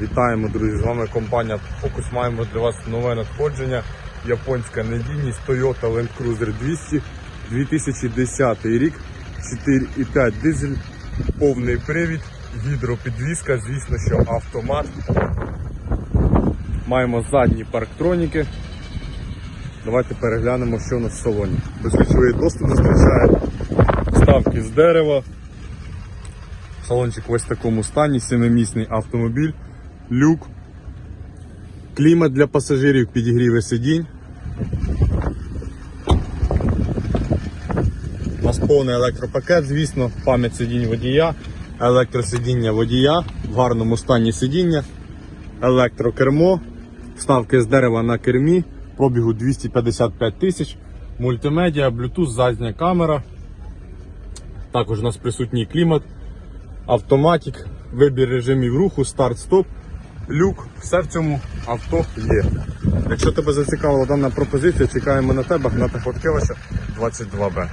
Вітаємо, друзі! З вами компанія Focus. Маємо для вас нове надходження. Японська надійність Toyota Land Cruiser 200 2010 рік, 4,5 дизель, повний привід, гідропідвізка, звісно, що автомат. Маємо задні парктроніки. Давайте переглянемо, що у нас в салоні. Безключовий доступ зустрічає вставки з дерева. Салончик в ось такому стані, семимісний автомобіль, люк, клімат для пасажирів, підігріви сидінь. У нас повний електропакет, звісно, пам'ять сидінь водія, електросидіння водія, в гарному стані сидіння, електрокермо, вставки з дерева на кермі, пробігу 255 тисяч, мультимедіа, Bluetooth, задня камера. Також у нас присутній клімат, автоматик, вибір режимів руху, старт-стоп, люк. Все в цьому авто є. Якщо тебе зацікавила дана пропозиція, чекаємо на тебе, Гната Хоткевича 22Б.